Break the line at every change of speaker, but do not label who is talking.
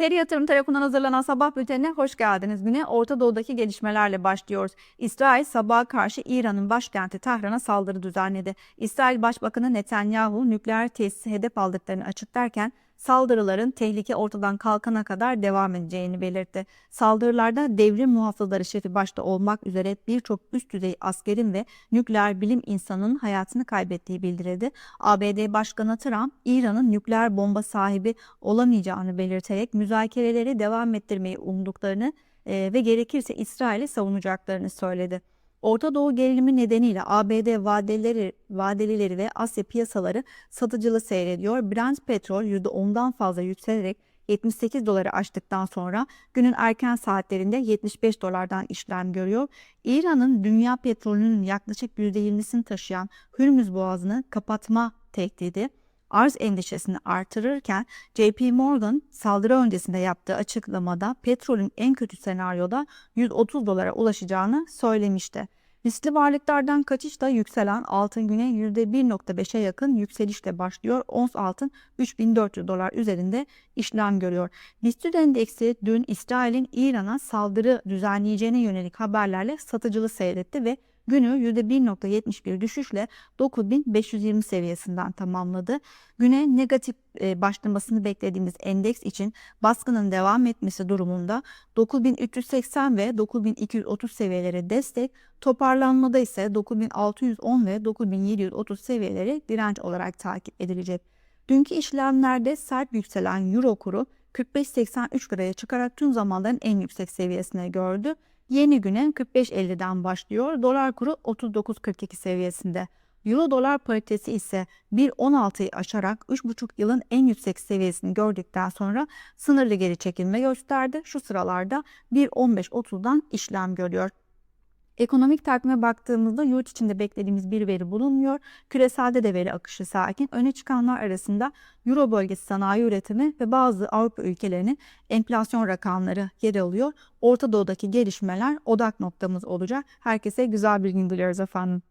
Teri Yatırım tarafından hazırlanan sabah bültenine hoş geldiniz. Güne Orta Doğu'daki gelişmelerle başlıyoruz. İsrail sabaha karşı İran'ın başkenti Tahran'a saldırı düzenledi. İsrail Başbakanı Netanyahu nükleer tesisi hedef aldıklarını açıklarken saldırıların tehlike ortadan kalkana kadar devam edeceğini belirtti. Saldırılarda devrim muhafızları şefi başta olmak üzere birçok üst düzey askerin ve nükleer bilim insanının hayatını kaybettiği bildirildi. ABD Başkanı Trump, İran'ın nükleer bomba sahibi olamayacağını belirterek müzakereleri devam ettirmeyi umduklarını ve gerekirse İsrail'i savunacaklarını söyledi. Orta Doğu gerilimi nedeniyle ABD vadeleri, vadelileri ve Asya piyasaları satıcılı seyrediyor. Brent petrol %10'dan fazla yükselerek 78 doları aştıktan sonra günün erken saatlerinde 75 dolardan işlem görüyor. İran'ın dünya petrolünün yaklaşık %20'sini taşıyan Hürmüz Boğazı'nı kapatma tehdidi arz endişesini artırırken JP Morgan saldırı öncesinde yaptığı açıklamada petrolün en kötü senaryoda 130 dolara ulaşacağını söylemişti. Riskli varlıklardan kaçışta yükselen altın güne %1.5'e yakın yükselişle başlıyor. Ons altın 3400 dolar üzerinde işlem görüyor. BIST endeksi dün İsrail'in İran'a saldırı düzenleyeceğine yönelik haberlerle satıcılı seyretti ve günü %1.71 düşüşle 9520 seviyesinden tamamladı. Güne negatif e, başlamasını beklediğimiz endeks için baskının devam etmesi durumunda 9380 ve 9230 seviyeleri destek, toparlanmada ise 9610 ve 9730 seviyeleri direnç olarak takip edilecek. Dünkü işlemlerde sert yükselen euro kuru 45.83 liraya çıkarak tüm zamanların en yüksek seviyesine gördü. Yeni güne 45.50'den başlıyor. Dolar kuru 39.42 seviyesinde. Euro dolar paritesi ise 1.16'yı aşarak 3,5 yılın en yüksek seviyesini gördükten sonra sınırlı geri çekilme gösterdi. Şu sıralarda 1.15.30'dan işlem görüyor. Ekonomik takvime baktığımızda yurt içinde beklediğimiz bir veri bulunmuyor. Küreselde de veri akışı sakin. Öne çıkanlar arasında Euro bölgesi sanayi üretimi ve bazı Avrupa ülkelerinin enflasyon rakamları yer alıyor. Orta Doğu'daki gelişmeler odak noktamız olacak. Herkese güzel bir gün diliyoruz efendim.